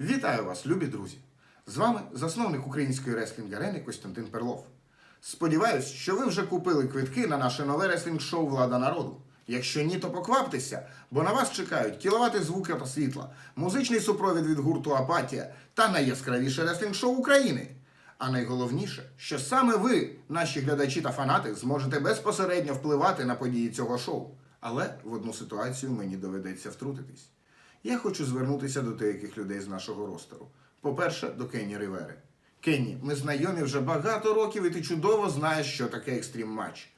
Вітаю вас, любі друзі! З вами засновник української реслінг арени Костянтин Перлов. Сподіваюсь, що ви вже купили квитки на наше нове реслінг-шоу Влада народу. Якщо ні, то покваптеся, бо на вас чекають кіловати звука та світла, музичний супровід від гурту Апатія та найяскравіше реслінг-шоу України. А найголовніше, що саме ви, наші глядачі та фанати, зможете безпосередньо впливати на події цього шоу. Але в одну ситуацію мені доведеться втрутитись. Я хочу звернутися до деяких людей з нашого ростеру. По-перше, до Кенні Рівери. Кенні, ми знайомі вже багато років, і ти чудово знаєш, що таке екстрім матч.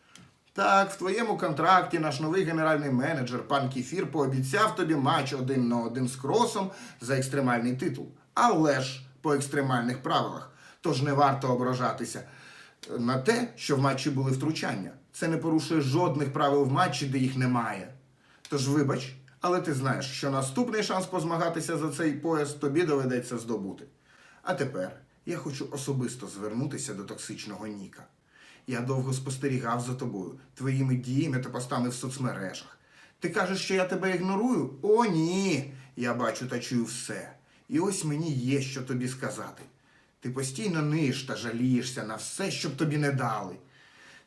Так, в твоєму контракті наш новий генеральний менеджер пан Кіфір пообіцяв тобі матч один на один з кросом за екстремальний титул. Але ж по екстремальних правилах. Тож не варто ображатися на те, що в матчі були втручання. Це не порушує жодних правил в матчі, де їх немає. Тож вибач, але ти знаєш, що наступний шанс позмагатися за цей пояс тобі доведеться здобути. А тепер я хочу особисто звернутися до токсичного Ніка. Я довго спостерігав за тобою, твоїми діями та постами в соцмережах. Ти кажеш, що я тебе ігнорую? О, ні! Я бачу та чую все. І ось мені є що тобі сказати. Ти постійно ниш та жалієшся на все, щоб тобі не дали.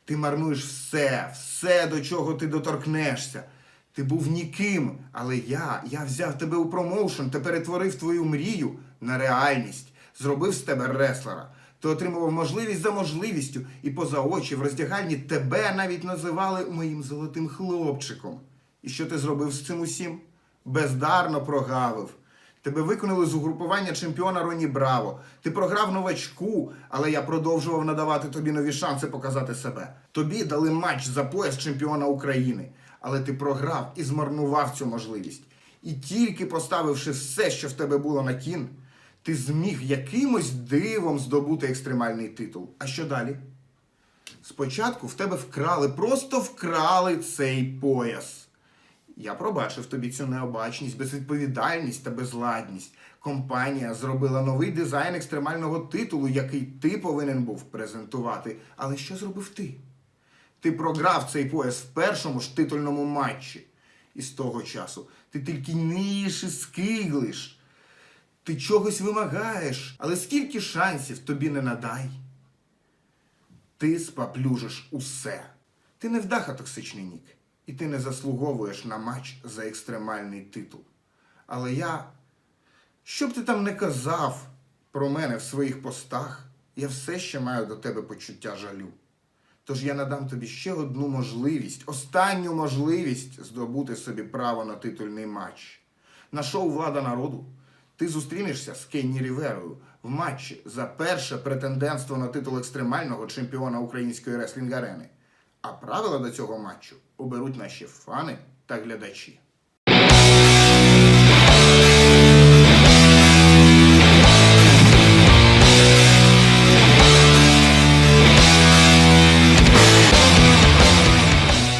Ти марнуєш все, все, до чого ти доторкнешся. Ти був ніким, але я, я взяв тебе у промоушен та перетворив твою мрію на реальність, зробив з тебе реслера. Ти отримував можливість за можливістю, і поза очі в роздягальні тебе навіть називали моїм золотим хлопчиком. І що ти зробив з цим усім? Бездарно прогавив. Тебе виконали з угрупування чемпіона Роні Браво. Ти програв новачку, але я продовжував надавати тобі нові шанси показати себе. Тобі дали матч за пояс чемпіона України, але ти програв і змарнував цю можливість. І тільки поставивши все, що в тебе було на кін, ти зміг якимось дивом здобути екстремальний титул. А що далі? Спочатку в тебе вкрали, просто вкрали цей пояс. Я пробачив тобі цю необачність, безвідповідальність та безладність. Компанія зробила новий дизайн екстремального титулу, який ти повинен був презентувати. Але що зробив ти? Ти програв цей пояс в першому ж титульному матчі. І з того часу ти тільки ниєш і скиглиш. Ти чогось вимагаєш, але скільки шансів тобі не надай? Ти спаплюжиш усе. Ти не вдаха токсичний нік, і ти не заслуговуєш на матч за екстремальний титул. Але я, що б ти там не казав про мене в своїх постах, я все ще маю до тебе почуття жалю. Тож я надам тобі ще одну можливість, останню можливість здобути собі право на титульний матч. На шоу Влада народу ти зустрінешся з Кенні Ріверою в матчі за перше претендентство на титул екстремального чемпіона української реслінг арени. А правила до цього матчу оберуть наші фани та глядачі.